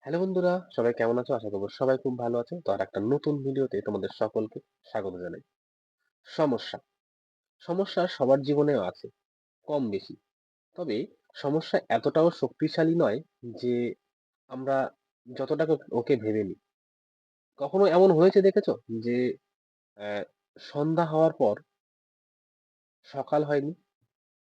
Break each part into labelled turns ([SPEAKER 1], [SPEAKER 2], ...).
[SPEAKER 1] Hello বন্ধুরা, সবাই কেমন আছো? আশা করব সবাই খুব ভালো আছো। তো আর একটা নতুন ভিডিওতে তোমাদের সকলকে স্বাগত জানাই। সমস্যা। সমস্যা সবার জীবনেও আছে, কম বেশি। তবে সমস্যা এতটাও শক্তিশালী নয় যে আমরা যতটা ওকে- ভেবে নিই। কখনো এমন হয়েছে দেখেছ যে সন্ধ্যা হওয়ার পর সকাল হয়নি?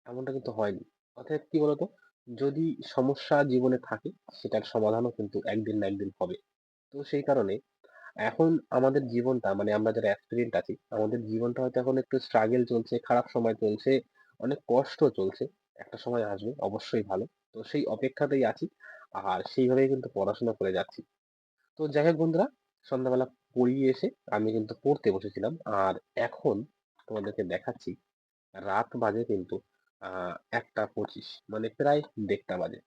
[SPEAKER 1] এমনটা কিন্তু হয়নি। অর্থাৎ কি বলতো? যদি সমস্যা জীবনে থাকে, সেটার সমাধানও কিন্তু একদিন না একদিন হবে। তো সেই কারণে এখন আমাদের জীবনটা মানে আমরা যারা অ্যাসপিরেন্ট আছি, আমাদের জীবনটা হয়তো এখন একটু স্ট্রাগল চলছে, খারাপ সময় চলছে, অনেক কষ্ট চলছে, একটা সময় আসবে, অবশ্যই ভালো। তো সেই অপেক্ষাতেই আছি, আর সেইভাবেই কিন্তু পড়াশোনা করে যাচ্ছি। তো যাই হোক বন্ধুরা, সন্ধ্যাবেলা পড়িয়ে এসে আমি কিন্তু পড়তে বসেছিলাম, আর এখন তোমাদেরকে দেখাচ্ছি, রাত বাজে কিন্তু একটা পঁচিশ মানে প্রায় দেড়টা বাজে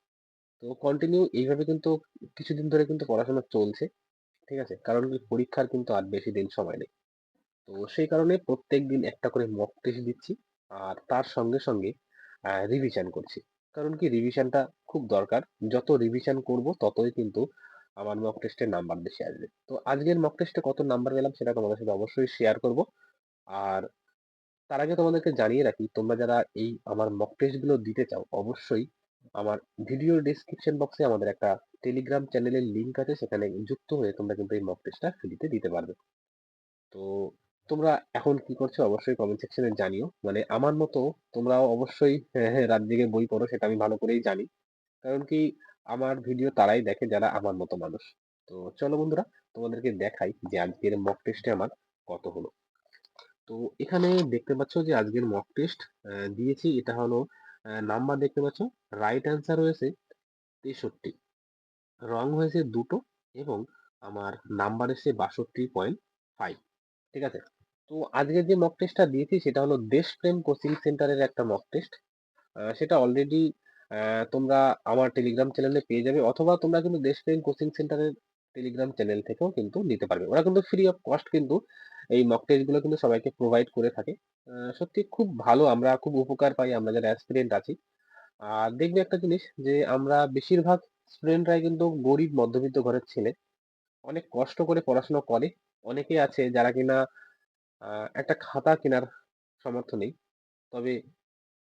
[SPEAKER 1] তো কন্টিনিউ এইভাবে কিন্তু কিছুদিন ধরে কিন্তু পড়াশোনা চলছে ঠিক আছে? কারণ কি পরীক্ষার কিন্তু আর বেশি দিন সময় নেই। তো সেই কারণে প্রত্যেক দিন একটা করে মক টেস্ট দিচ্ছি। আর তার সঙ্গে, সঙ্গে রিভিশন করছি। কারণ কি রিভিশনটা খুব দরকার। যত রিভিশন করব ততই কিন্তু আমার মক টেস্টের নাম্বার বেশি আসবে। তো আজকের মক টেস্টে কত নাম্বার পেলাম সেটা তোমাদের সাথে অবশ্যই শেয়ার করব। আর তার আগে তোমাদেরকে জানিয়ে রাখি তোমরা যারা এই আমার মক টেস্টগুলো দিতে চাও অবশ্যই আমার ভিডিওর ডেসক্রিপশন বক্সে আমাদের একটা টেলিগ্রাম চ্যানেলের লিংক আছে সেখানে যুক্ত হয়ে তোমরা কিন্তু এই মক টেস্টটা ফ্রিতে দিতে পারবে। তো তোমরা এখন কি করছ অবশ্যই কমেন্ট সেকশনে জানিও। মানে আমার মতো তোমরাও অবশ্যই হ্যাঁ, হ্যাঁ, রাত জেগে বই পড়ো সেটা আমি ভালো করেই জানি। কারণ কি আমার ভিডিও তারাই দেখে যারা আমার মতো মানুষ। তো চলো বন্ধুরা তোমাদেরকে দেখাই যে আজকের মক টেস্টে আমার কত হলো। তো এখানে দেখতে পাচ্ছ যে আজকের মক টেস্ট দিয়েছি। এটা হলো নাম্বার দেখতে পাচ্ছ। রাইট অ্যান্সার হয়েছে তেষট্টি। রং হয়েছে দুটো এবং আমার নাম্বার এসেছে বাষট্টি পয়েন্ট ফাইভ ঠিক আছে? তো আজকের যে মক টেস্টটা দিয়েছি, সেটা হলো দেশপ্রেম কোচিং সেন্টারের একটা মক টেস্ট সেটা অলরেডি তোমরা আমার টেলিগ্রাম চ্যানেলে পেয়ে যাবে। অথবা তোমরা কিন্তু দেশপ্রেম কোচিং সেন্টারের টেলিগ্রাম চ্যানেল থেকেও কিন্তু নিতে পারবে। ওরা কিন্তু ফ্রি অফ কস্ট কিন্তু এই মক টেস্টগুলো কিন্তু সবাইকে প্রোভাইড করে থাকে। সত্যি খুব ভালো, আমরা খুব উপকার পাই, আমরা যারা অ্যাসপিরেন্ট আছি। আর দেখবে একটা জিনিস যে, আমরা বেশিরভাগ স্টুডেন্টরাই কিন্তু গরিব মধ্যবিত্ত ঘরের ছেলে। অনেক কষ্ট করে পড়াশোনা করে। অনেকে আছে যারা কিনা একটা খাতা কেনার সামর্থ্য নেই। তবে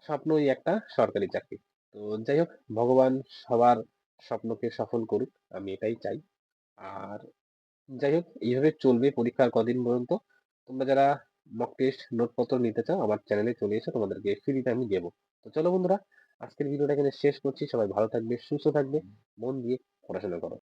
[SPEAKER 1] স্বপ্নই একটা সরকারি চাকরি। তো যাই হোক, ভগবান সবার স্বপ্নকে সফল করুক, আমি এটাই চাই। আর যাই হোক এইভাবে চলবে পরীক্ষার কদিন পর্যন্ত তোমরা যারা মক টেস্ট নোটপত্র নিতে চাও আমার চ্যানেলে চলে এসো তোমাদেরকে ফ্রিতে আমি দেবো। তো চলো বন্ধুরা আজকের ভিডিওটা এখানে শেষ করছি। সবাই ভালো থাকবে সুস্থ থাকবে মন দিয়ে পড়াশোনা করো।